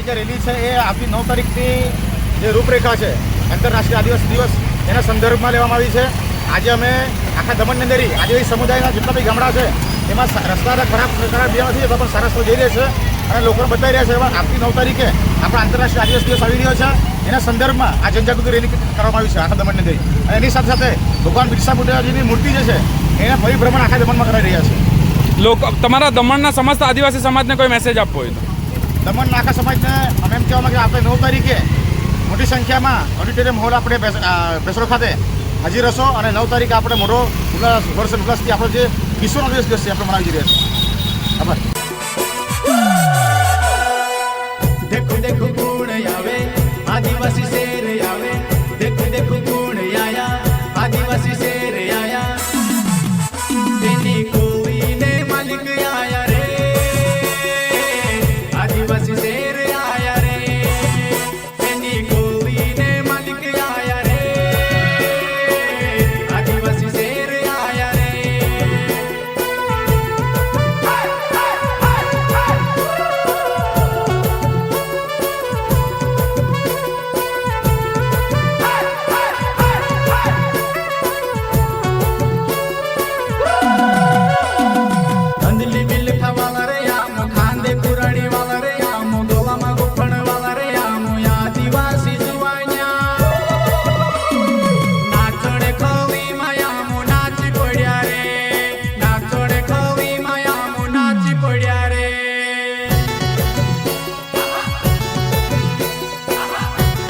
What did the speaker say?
આજે જે રેલી છે એ આવતી નવ તારીખની જે રૂપરેખા છે, આંતરરાષ્ટ્રીય આદિવાસી દિવસ, એના સંદર્ભમાં લેવામાં આવી છે. આજે અમે આખા દમણની અંદર આદિવાસી સમુદાયના જેટલા બી ગામડા છે, એમાં સા- રસ્તા ખરાબ ખરાબ બીજા નથી, પણ સારા રસ્તો જઈ રહ્યા છે અને લોકોને બતાવી રહ્યા છે આવતી નવ તારીખે આપણા આંતરરાષ્ટ્રીય આદિવાસી દિવસ આવી રહ્યો છે. એના સંદર્ભમાં આ જનજાગૃતિ રેલી કરવામાં આવી છે આખા દમણની અંદર અને એની સાથે સાથે ભગવાન બિરસા મુંડાજીની મૂર્તિ જે છે, એને પરિભ્રમણ આખા દમણમાં કરાવી રહ્યા છે. લોકો, તમારા દમણના સમસ્ત આદિવાસી સમાજને કોઈ મેસેજ આપવો હોય તો? દમણ નાકા સમાજને અમે એમ કહેવા માગીએ આપણે નવ તારીખે મોટી સંખ્યામાં ઓડિટોરિયમ હોલ આપણે બેસરો ખાતે હાજર હશો અને નવ તારીખે આપણે મોટો ઉલ્લાસ, વર્ષ ઉલ્લાસથી આપણો જે કિશોરનો દિવસ દિવસ છે આપણે મનાવી રહ્યા છીએ. આભાર. દેખો દેખો, કોણ આવે? આદિવાસી